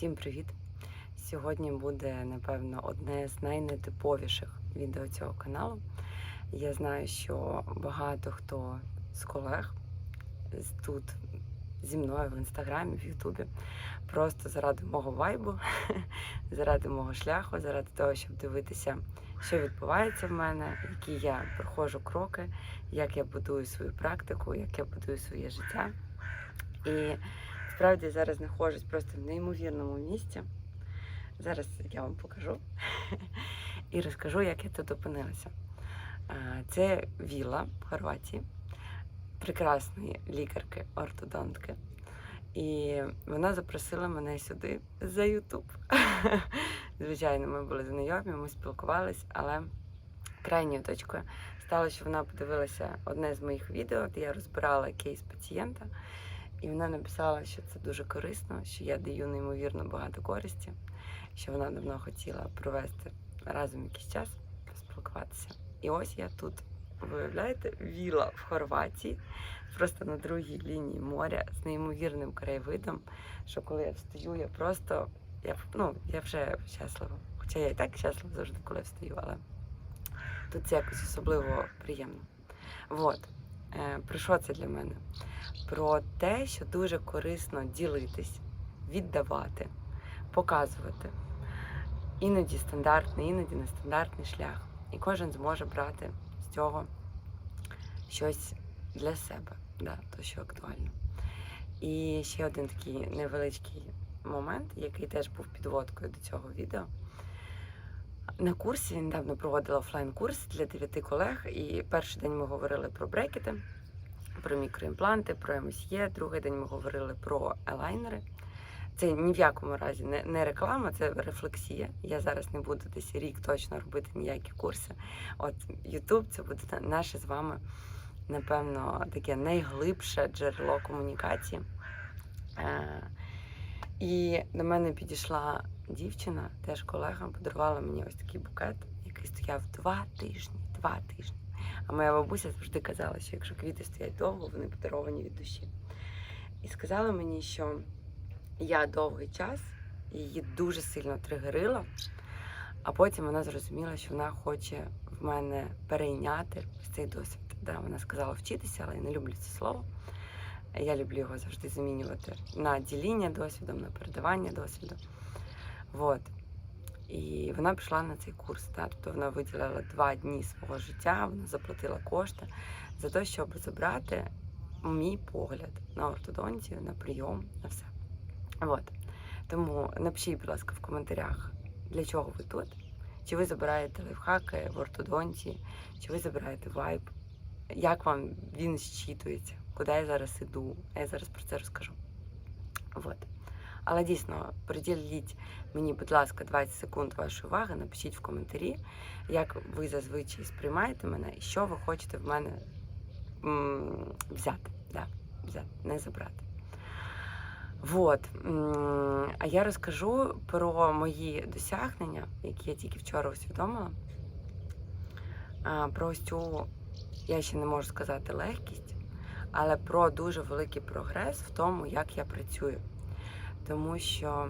Всім привіт! Сьогодні буде, напевно, одне з найнетиповіших відео цього каналу. Я знаю, що багато хто з колег тут зі мною в інстаграмі, в Ютубі, просто заради мого вайбу, заради мого шляху, заради того, щоб дивитися, що відбувається в мене, які я проходжу кроки, як я будую свою практику, як я будую своє життя. І Справді зараз знаходжусь просто в неймовірному місці. Зараз я вам покажу і розкажу, як я тут опинилася. Це вілла в Хорватії, прекрасної лікарки, ортодонтки. І вона запросила мене сюди за Ютуб. Звичайно, ми були знайомі, ми спілкувались, але крайньою точкою стало, що вона подивилася одне з моїх відео, де я розбирала кейс пацієнта. І вона написала, що це дуже корисно, що я даю неймовірно багато користі, що вона давно хотіла провести разом якийсь час, поспілкуватися. І ось я тут, виявляєте, віла в Хорватії, просто на другій лінії моря з неймовірним краєвидом. Що коли я встаю, я просто я, ну, я вже щаслива. Хоча я і так щаслива завжди, коли встаю, але тут це якось особливо приємно. Вот. Е, про що це для мене? Про те, що дуже корисно ділитись, віддавати, показувати. Іноді стандартний, іноді нестандартний шлях. І кожен зможе брати з цього щось для себе, да, то, що актуально. І ще один такий невеличкий момент, який теж був підводкою до цього відео. На курсі недавно проводила офлайн-курс для дев'яти колег, і перший день ми говорили про брекети про мікроімпланти, про МСЄ. Другий день ми говорили про елайнери. Це ні в якому разі не, не реклама, це рефлексія. Я зараз не буду десь рік точно робити ніякі курси. От Ютуб це буде наше з вами, напевно, таке найглибше джерело комунікації. Е, і до мене підійшла дівчина, теж колега, подарувала мені ось такий букет, який стояв два тижні. Два тижні. А моя бабуся завжди казала, що якщо квіти стоять довго, вони подаровані від душі. І сказала мені, що я довгий час її дуже сильно тригерила, а потім вона зрозуміла, що вона хоче в мене перейняти цей досвід. Да, вона сказала вчитися, але я не люблю це слово. Я люблю його завжди замінювати на діління досвідом, на передавання досвіду. Вот. І вона пішла на цей курс. Да? Тобто вона виділила два дні свого життя, вона заплатила кошти за те, щоб забрати мій погляд на ортодонтію, на прийом, на все. От. Тому напишіть, будь ласка, в коментарях, для чого ви тут. Чи ви забираєте лайфхаки в ортодонтії, чи ви забираєте вайб, як вам він зчитується, куди я зараз іду. Я зараз про це розкажу. От. Але дійсно, приділіть мені, будь ласка, 20 секунд вашої уваги, напишіть в коментарі, як ви зазвичай сприймаєте мене і що ви хочете в мене взяти. Да, взяти, не забрати. Вот. А я розкажу про мої досягнення, які я тільки вчора усвідомила. Про ось цю, я ще не можу сказати легкість, але про дуже великий прогрес в тому, як я працюю. Тому що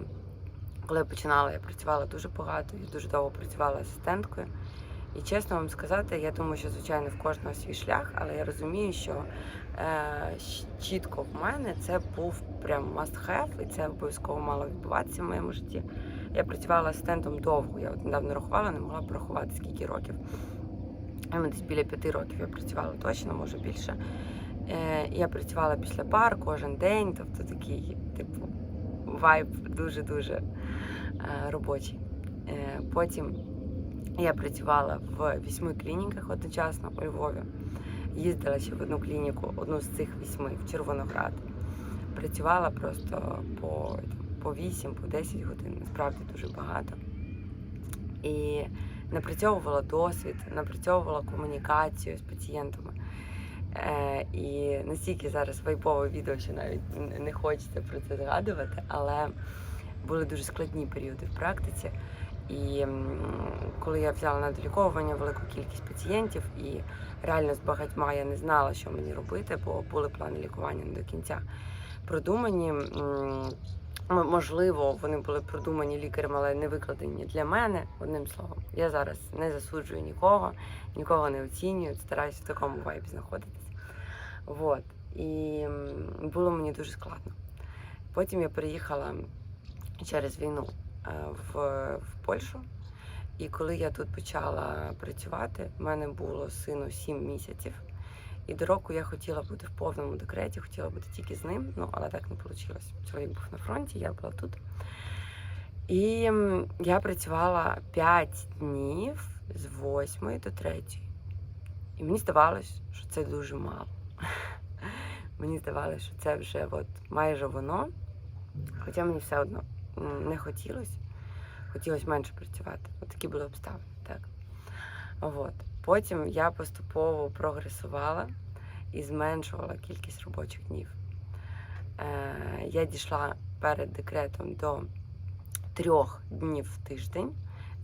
коли я починала, я працювала дуже багато, я дуже довго працювала асистенткою. І чесно вам сказати, я думаю, що звичайно в кожного свій шлях, але я розумію, що е, чітко в мене це був прям must have, і це обов'язково мало відбуватися в моєму житті. Я працювала асистентом довго. Я от недавно рахувала, не могла порахувати скільки років. Десь біля п'яти років я працювала точно, може більше. Е, я працювала після пар кожен день, тобто такий, типу, вайб дуже-дуже е, робочий. Е, потім я працювала в вісьми клініках одночасно у Львові. Їздила ще в одну клініку, одну з цих вісьми в Червоноград. Працювала просто по, по 8, по 10 годин, насправді дуже багато. І напрацьовувала досвід, напрацьовувала комунікацію з пацієнтами. Е, і настільки зараз вайпове відео, що навіть не хочеться про це згадувати, але були дуже складні періоди в практиці. І коли я взяла на доліковування велику кількість пацієнтів, і реально з багатьма я не знала, що мені робити, бо були плани лікування не до кінця продумані. Можливо, вони були продумані лікарем, але не викладені для мене. Одним словом, я зараз не засуджую нікого, нікого не оцінюю, стараюся в такому вайбі знаходитись. Вот. І було мені дуже складно. Потім я приїхала через війну е, в, в Польщу. І коли я тут почала працювати, в мене було сину 7 місяців. І до року я хотіла бути в повному декреті, хотіла бути тільки з ним, ну але так не вийшло. Чоловік був на фронті, я була тут. І я працювала 5 днів з 8 до 3. І мені здавалось, що це дуже мало. Мені здавалося, що це вже от майже воно. Хоча мені все одно не хотілося. Хотілося менше працювати. От були обставини. Так. От. Потім я поступово прогресувала і зменшувала кількість робочих днів. Е, я дійшла перед декретом до трьох днів в тиждень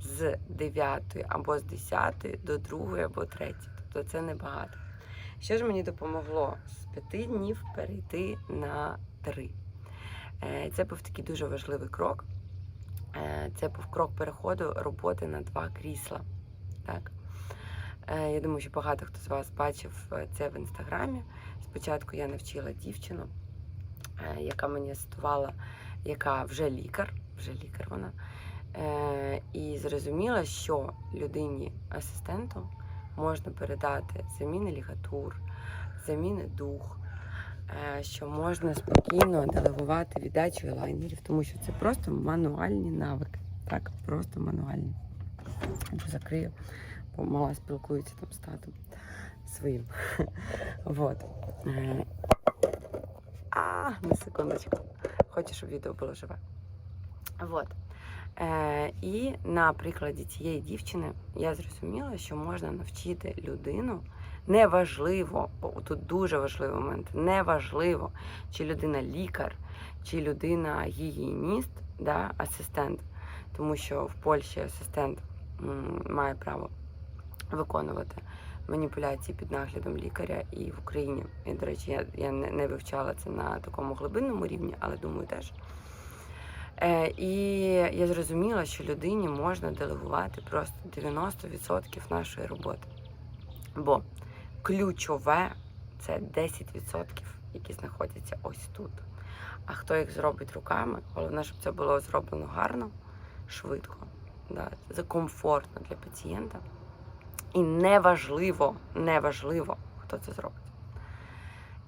з 9 або з 10 до 2 або 3. Тобто це небагато. Що ж мені допомогло з 5 днів перейти на 3? Е, Це був такий дуже важливий крок. Е, Це був крок переходу роботи на два крісла. Так. Е, Я думаю, що багато хто з вас бачив е, це в інстаграмі. Спочатку я навчила дівчину, е, яка мені асистувала, яка вже лікар, вже лікар вона. І зрозуміла, що людині асистенту можна передати заміни лігатур, заміни дух, що можна спокійно делегувати віддачу лайнерів, тому що це просто мануальні навики. Так, просто мануальні. Закрию, мала спілкується там з татом своїм. Вот. А, на секундочку. Хочу, щоб відео було живе. Вот. Е, і на прикладі цієї дівчини я зрозуміла, що можна навчити людину. Неважливо, бо тут дуже важливий момент. Неважливо, чи людина лікар, чи людина гігієніст, да, асистент. Тому що в Польщі асистент м, має право виконувати маніпуляції під наглядом лікаря і в Україні. І, до речі, я, я не, не вивчала це на такому глибинному рівні, але думаю теж. Е, і я зрозуміла, що людині можна делегувати просто 90% нашої роботи. Бо ключове це 10%, які знаходяться ось тут. А хто їх зробить руками, головне, щоб це було зроблено гарно, швидко, да, комфортно для пацієнта. І неважливо, неважливо, хто це зробить.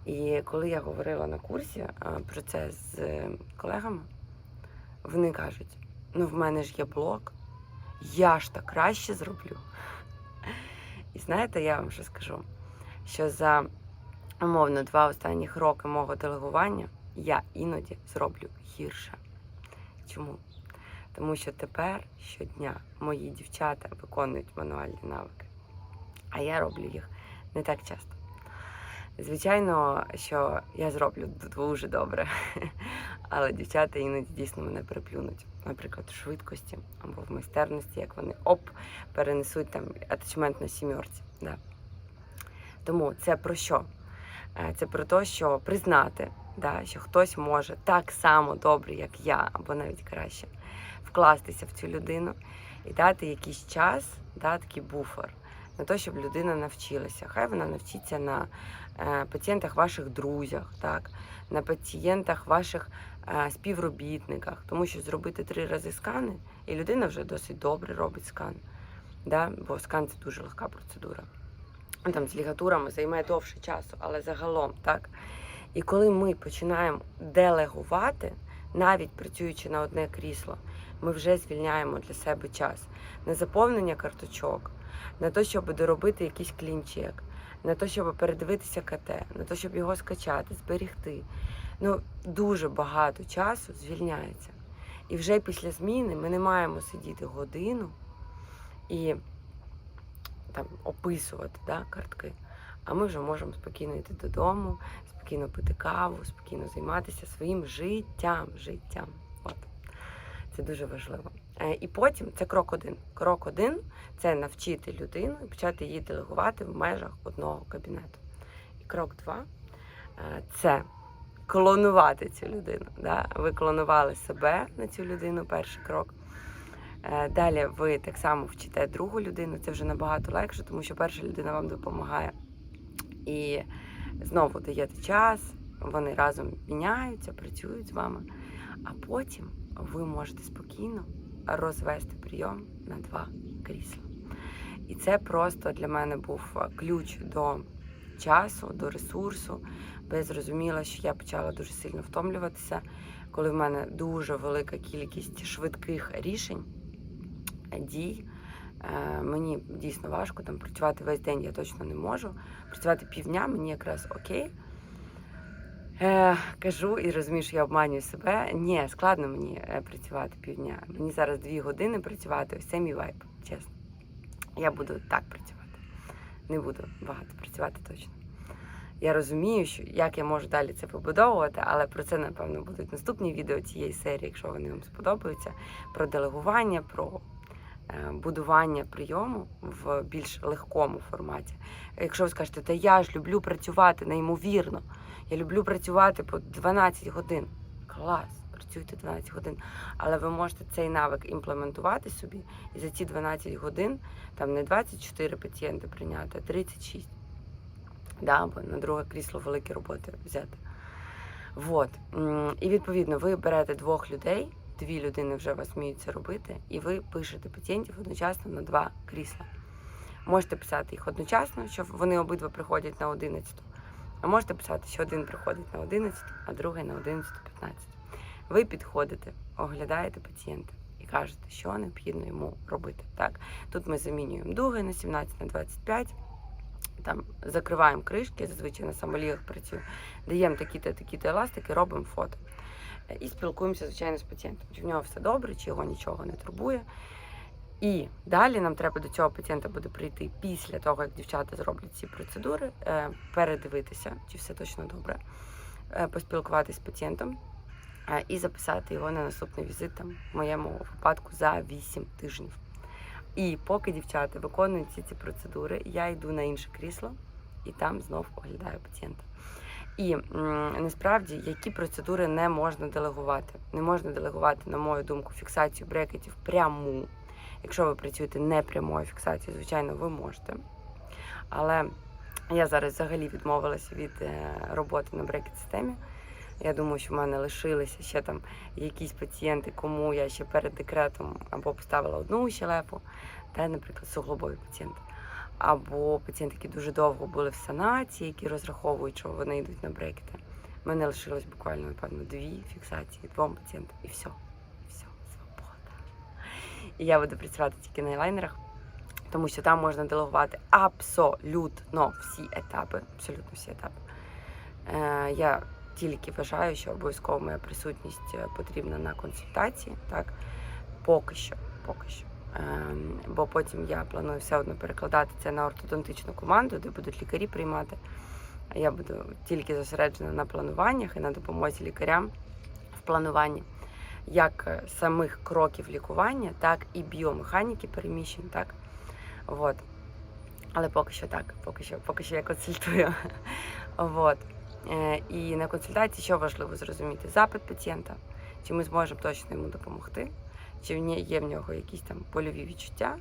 І коли я говорила на курсі про це з е, колегами, вони кажуть: ну в мене ж є блог, я ж так краще зроблю. І знаєте, я вам що скажу, що за умовно два останніх роки мого делегування я іноді зроблю гірше. Чому? Тому що тепер щодня мої дівчата виконують мануальні навики, а я роблю їх не так часто. Звичайно, що я зроблю дуже добре, але дівчата іноді дійсно мене переплюнуть, наприклад, в швидкості або в майстерності, як вони оп, перенесуть там атачмент на сімерці. Да. Тому це про що? Е, Це про те, що признати, да, що хтось може так само добре, як я, або навіть краще, вкластися в цю людину і дати якийсь час, да, такий буфер на те, щоб людина навчилася. Хай вона навчиться на е, пацієнтах ваших друзях, так, на пацієнтах ваших е, співробітниках, тому що зробити три рази скани, і людина вже досить добре робить скан. Да? Бо скан це дуже легка процедура. Ну, Там з лігатурами займає довше часу, але загалом так. І коли ми починаємо делегувати, навіть працюючи на одне крісло, ми вже звільняємо для себе час на заповнення карточок, на те, щоб доробити якийсь клінчек, на те, щоб передивитися КТ, на те, щоб його скачати, зберігти. Ну, дуже багато часу звільняється. І вже після зміни ми не маємо сидіти годину і там описувати да, картки. А ми вже можемо спокійно йти додому, спокійно пити каву, спокійно займатися своїм життям. життям. От. Це дуже важливо. Е, І потім це крок один. Крок один це навчити людину і почати її делегувати в межах одного кабінету. І крок два е, це клонувати цю людину. Да? Ви клонували себе на цю людину, перший крок. Е, Далі ви так само вчите другу людину, це вже набагато легше, тому що перша людина вам допомагає. І знову даєте час, вони разом міняються, працюють з вами, а потім ви можете спокійно розвести прийом на два крісла. І це просто для мене був ключ до часу, до ресурсу, бо я зрозуміла, що я почала дуже сильно втомлюватися, коли в мене дуже велика кількість швидких рішень, дій. Е, Мені дійсно важко там працювати весь день, я точно не можу. Працювати півдня мені якраз окей. Е, кажу і розумію, що я обманюю себе. Ні, складно мені е, працювати півдня. Мені зараз дві години працювати, ось це мій вайб, чесно. Я буду так працювати. Не буду багато працювати точно. Я розумію, що як я можу далі це побудовувати, але про це, напевно, будуть наступні відео цієї серії, якщо вони вам сподобаються, про делегування, про е, будування прийому в більш легкому форматі. Якщо ви скажете, та я ж люблю працювати неймовірно, я люблю працювати по 12 годин. Клас, працюйте 12 годин. Але ви можете цей навик імплементувати собі і за ці 12 годин там не 24 пацієнти прийняти, а 36. Да, або на друге крісло великі роботи взяти. Вот. І відповідно ви берете двох людей, дві людини вже вас вміють це робити, і ви пишете пацієнтів одночасно на два крісла. Можете писати їх одночасно, що вони обидва приходять на 11. А можете писати, що один приходить на 11, а другий на 11.15. Ви підходите, оглядаєте пацієнта і кажете, що необхідно йому робити. Так? Тут ми замінюємо дуги на 17 на 25, там закриваємо кришки, зазвичай на самолігах працюю, даємо такі-то, такі-то еластики, робимо фото. Е, І спілкуємося, звичайно, з пацієнтом. Чи в нього все добре, чи його нічого не турбує. І далі нам треба до цього пацієнта буде прийти після того, як дівчата зроблять ці процедури, е, передивитися, чи все точно добре, е, поспілкуватися з пацієнтом е, і записати його на наступний візит, там, в моєму випадку, за 8 тижнів. І поки дівчата виконують ці, ці процедури, я йду на інше крісло і там знов оглядаю пацієнта. І насправді які процедури не можна делегувати. Не можна делегувати, на мою думку, фіксацію брекетів пряму. Якщо ви працюєте не прямою фіксацією, звичайно, ви можете. Але я зараз взагалі відмовилася від е, роботи на брекет-системі. Я думаю, що в мене лишилися ще там якісь пацієнти, кому я ще перед декретом або поставила одну щелепу, та, наприклад, суглобові пацієнти. Або пацієнти, які дуже довго були в санації, які розраховують, що вони йдуть на брекети. У мене лишилось буквально, напевно, дві фіксації, двом пацієнтам, і все. І я буду працювати тільки на елайнерах, тому що там можна делегувати абсолютно всі етапи. Абсолютно всі етапи. Е, я тільки вважаю, що обов'язково моя присутність е, потрібна на консультації, так? Поки що, поки що. Ем, бо потім я планую все одно перекладати це на ортодонтичну команду, де будуть лікарі приймати. Я буду тільки зосереджена на плануваннях і на допомозі лікарям в плануванні як е, самих кроків лікування, так і біомеханіки переміщень. Так? Вот. Але поки що так, поки що, поки що я консультую. Вот. Е, І на консультації що важливо зрозуміти? Запит пацієнта, чи ми зможемо точно йому допомогти, чи є в нього якісь там польові відчуття,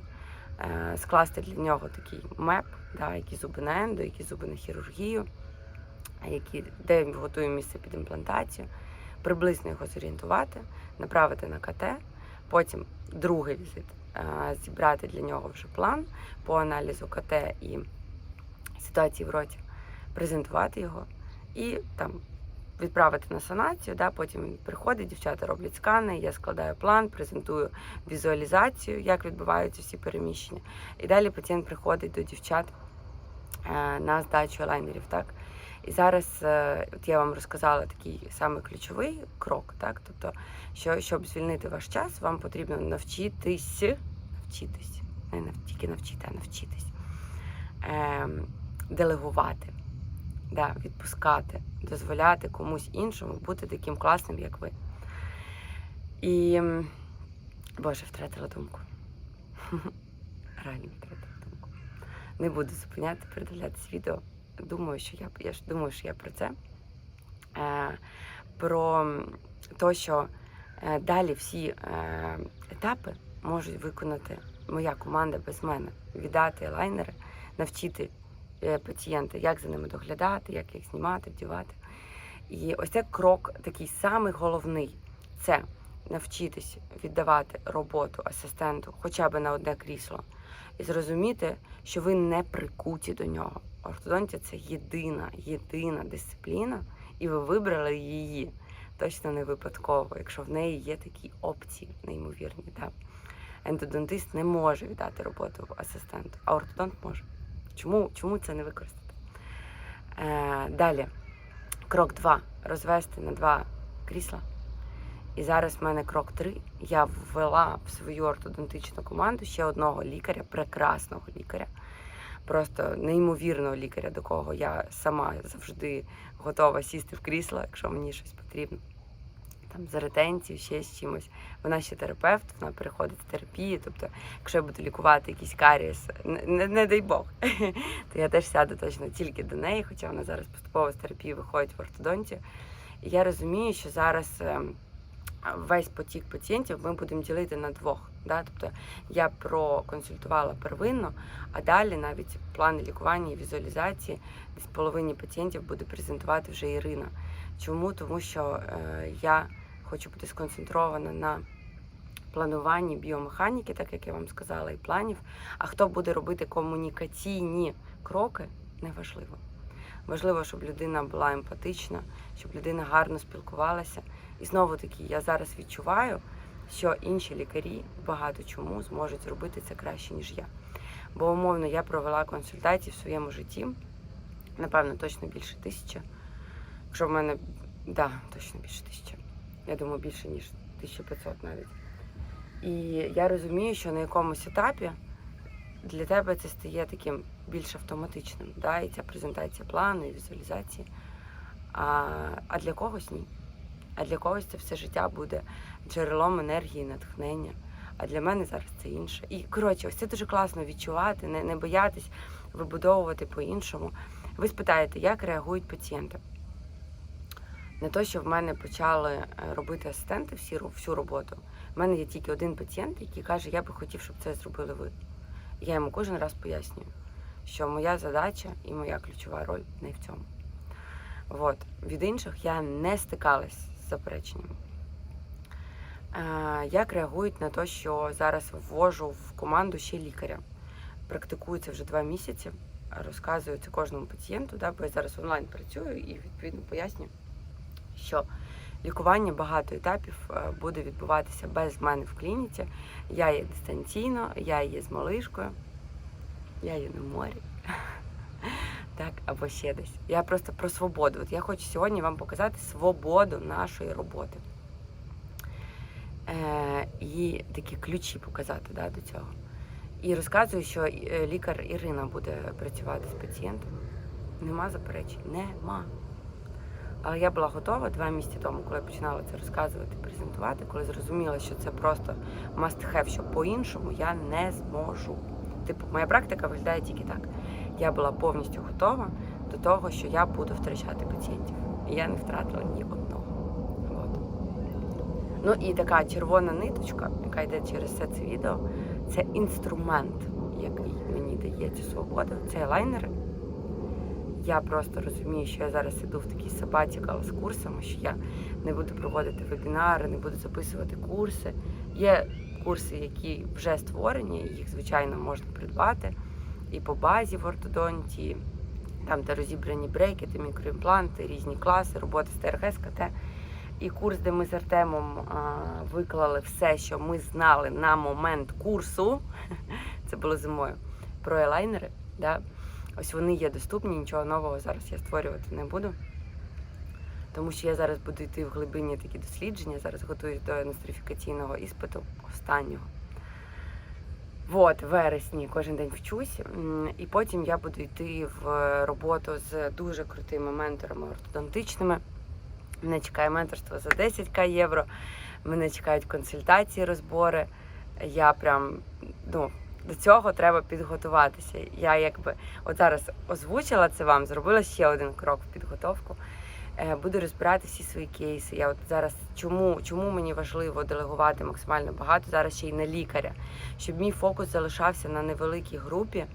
е, скласти для нього такий меп, да, які зуби на ендо, які зуби на хірургію, які, де ми готуємо місце під імплантацію, приблизно його зорієнтувати, направити на КТ, потім другий візит, е, зібрати для нього вже план по аналізу КТ і ситуації в роті, презентувати його і там відправити на санацію. Да, потім він приходить, дівчата роблять скани, я складаю план, презентую візуалізацію, як відбуваються всі переміщення. І далі пацієнт приходить до дівчат е, на здачу лайнерів. Так? І зараз е, от я вам розказала такий самий ключовий крок, так? Тобто, що щоб звільнити ваш час, вам потрібно навчитись, навчитись, не нав, тільки навчити, а навчитись ем, делегувати, да, відпускати, дозволяти комусь іншому бути таким класним, як ви. І Боже, втратила думку. Реально втратила думку. Не буду зупиняти, передивлятись відео. Думаю, що я, я ж думаю, що я про це. е, про те, що е, далі всі е, етапи можуть виконати моя команда без мене, віддати лайнери, навчити е, пацієнта, як за ними доглядати, як їх знімати, вдівати. І ось це крок такий самий головний це навчитись віддавати роботу асистенту хоча б на одне крісло і зрозуміти, що ви не прикуті до нього. Ортодонтія це єдина, єдина дисципліна, і ви вибрали її точно не випадково, якщо в неї є такі опції неймовірні. Да? Ендодонтист не може віддати роботу асистенту, а ортодонт може. Чому, чому це не використати? Е, далі, крок 2. Розвести на два крісла. І зараз в мене крок 3. Я ввела в свою ортодонтичну команду ще одного лікаря, прекрасного лікаря, просто неймовірного лікаря, до кого я сама завжди готова сісти в крісло, якщо мені щось потрібно. Там з ретенцією, ще з чимось. Вона ще терапевт, вона переходить в терапію. Тобто, якщо я буду лікувати якийсь карієс, не, не, не дай Бог, то я теж сяду точно тільки до неї, хоча вона зараз поступово з терапії виходить в ортодонтію. І я розумію, що зараз ем, весь потік пацієнтів ми будемо ділити на двох. Да? Тобто я проконсультувала первинно, а далі навіть плани лікування і візуалізації десь половині пацієнтів буде презентувати вже Ірина. Чому? Тому що е, я хочу бути сконцентрована на плануванні біомеханіки, так як я вам сказала, і планів. А хто буде робити комунікаційні кроки, неважливо. Важливо, щоб людина була емпатична, щоб людина гарно спілкувалася. І знову таки, я зараз відчуваю, що інші лікарі багато чому зможуть зробити це краще, ніж я. Бо умовно я провела консультації в своєму житті, напевно, точно більше тисячі. Якщо в мене, да, точно більше тисячі. Я думаю, більше, ніж 1500 навіть. І я розумію, що на якомусь етапі для тебе це стає таким більш автоматичним. Да? І ця презентація плану, і візуалізації. А, а для когось ні. А для когось це все життя буде джерелом енергії, натхнення. А для мене зараз це інше. І коротше, ось це дуже класно відчувати, не, не боятись вибудовувати по-іншому. Ви спитаєте, як реагують пацієнти? Не то, що в мене почали е, робити асистенти всі, всю роботу. У мене є тільки один пацієнт, який каже, я би хотів, щоб це зробили ви. Я йому кожен раз пояснюю, що моя задача і моя ключова роль не в цьому. От. Від інших я не стикалась з запереченнями. Е, Як реагують на те, що зараз ввожу в команду ще лікаря? Практикується вже два місяці, розказую це кожному пацієнту, да, бо я зараз онлайн працюю і відповідно пояснюю, що лікування багато етапів е, буде відбуватися без мене в клініці. Я є дистанційно, я є з малишкою, я є на морі. Так, або ще десь. Я просто про свободу. От я хочу сьогодні вам показати свободу нашої роботи. Е, і такі ключі показати да, до цього. І розказую, що е, лікар Ірина буде працювати з пацієнтом. Нема заперечень, нема. Але я була готова два місяці тому, коли я починала це розказувати, презентувати, коли зрозуміла, що це просто must have, що по-іншому я не зможу. Типу, моя практика виглядає тільки так. Я була повністю готова до того, що я буду втрачати пацієнтів. І я не втратила ні одного. От. Ну і така червона ниточка, яка йде через все це відео, це інструмент, який мені дає цю свободу. Це лайнери. Я просто розумію, що я зараз іду в такий sabbatical з курсами, що я не буду проводити вебінари, не буду записувати курси. Є курси, які вже створені, їх, звичайно, можна придбати і по базі в ортодонтії, там, де розібрані брекети, мікроімпланти, різні класи, роботи з ТРГ, КТ. І курс, де ми з Артемом а, виклали все, що ми знали на момент курсу, це було зимою, про елайнери. Да? Ось вони є доступні, нічого нового зараз я створювати не буду. Тому що я зараз буду йти в глибинні такі дослідження, зараз готуюсь до нострифікаційного іспиту останнього. От, вересні кожен день вчусь, і потім я буду йти в роботу з дуже крутими менторами ортодонтичними. Мене чекає менторство за 10к євро. Мене чекають консультації, розбори. Я прям ну, до цього треба підготуватися. Я якби от зараз озвучила це вам, зробила ще один крок в підготовку. Е, Буду розбирати всі свої кейси. Я от зараз чому, чому мені важливо делегувати максимально багато зараз ще й на лікаря, щоб мій фокус залишався на невеликій групі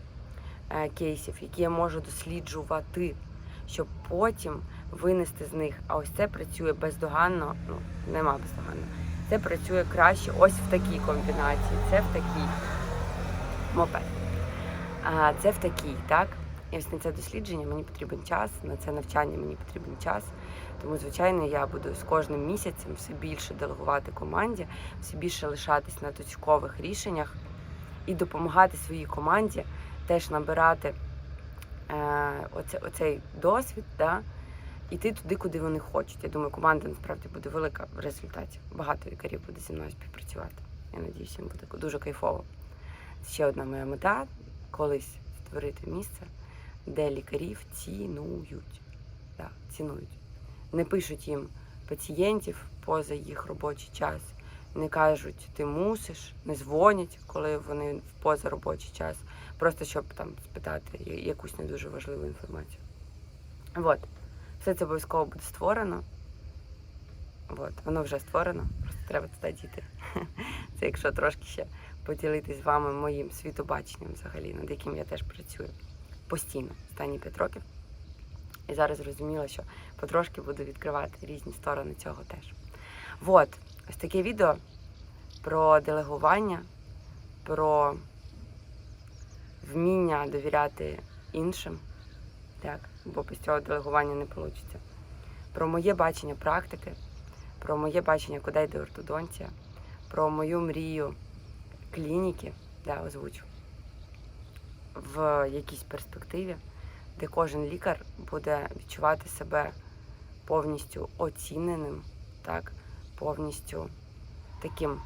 е, кейсів, які я можу досліджувати, щоб потім винести з них. А ось це працює бездоганно. Ну нема бездоганно. Це працює краще ось в такій комбінації. Це в такій мопед. А це в такій, так? І ось на це дослідження мені потрібен час, на це навчання мені потрібен час. Тому, звичайно, я буду з кожним місяцем все більше делегувати команді, все більше лишатись на точкових рішеннях і допомагати своїй команді теж набирати е, оце, оцей досвід, да, іти туди, куди вони хочуть. Я думаю, команда насправді буде велика в результаті. Багато лікарів буде зі мною співпрацювати. Я надіюся, їм буде дуже кайфово. Ще одна моя мета колись створити місце, де лікарів цінують. Да, цінують. Не пишуть їм пацієнтів поза їх робочий час, не кажуть, ти мусиш, не дзвонять, коли вони в поза робочий час, просто щоб там спитати якусь не дуже важливу інформацію. От. Все це обов'язково буде створено. От. Воно вже створено, просто треба туди діти. Це якщо трошки ще поділитись з вами моїм світобаченням взагалі, над яким я теж працюю постійно останні 5 років. І зараз зрозуміла, що потрошки буду відкривати різні сторони цього теж. От, ось таке відео про делегування, про вміння довіряти іншим, так, бо без цього делегування не вийде. Про моє бачення практики, про моє бачення, куди йде ортодонтія, про мою мрію клініки, да, озвучу, в якійсь перспективі, де кожен лікар буде відчувати себе повністю оціненим, так, повністю таким,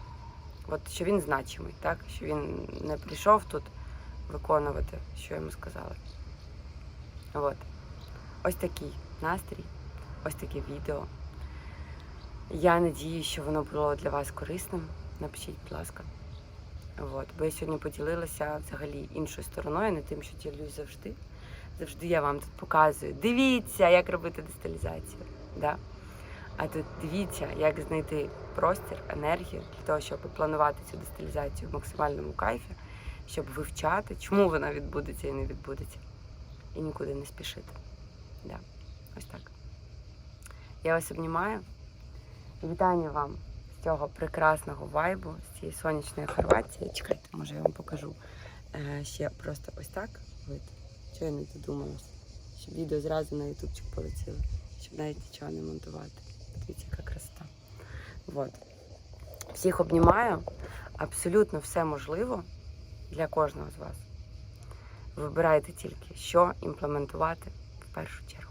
от, що він значимий, так, що він не прийшов тут виконувати, що йому сказали. От. Ось такий настрій, ось таке відео. Я надію, що воно було для вас корисним. Напишіть, будь ласка. От. Бо я сьогодні поділилася взагалі іншою стороною, не тим, що ділюсь завжди. Завжди я вам тут показую. Дивіться, як робити дисталізацію. Да? А тут дивіться, як знайти простір, енергію для того, щоб планувати цю дисталізацію в максимальному кайфі, щоб вивчати, чому вона відбудеться і не відбудеться. І нікуди не спішити. Да. Ось так. Я вас обнімаю. Вітання вам цього прекрасного вайбу, з цієї сонячної Хорватії. Чекайте, може я вам покажу е, ще просто ось так. Вид. Що я не додумалась? Щоб відео зразу на ютубчик полетіло, щоб навіть нічого не монтувати. Дивіться, яка красота. Вот. Всіх обнімаю. Абсолютно все можливо для кожного з вас. Вибирайте тільки, що імплементувати в першу чергу.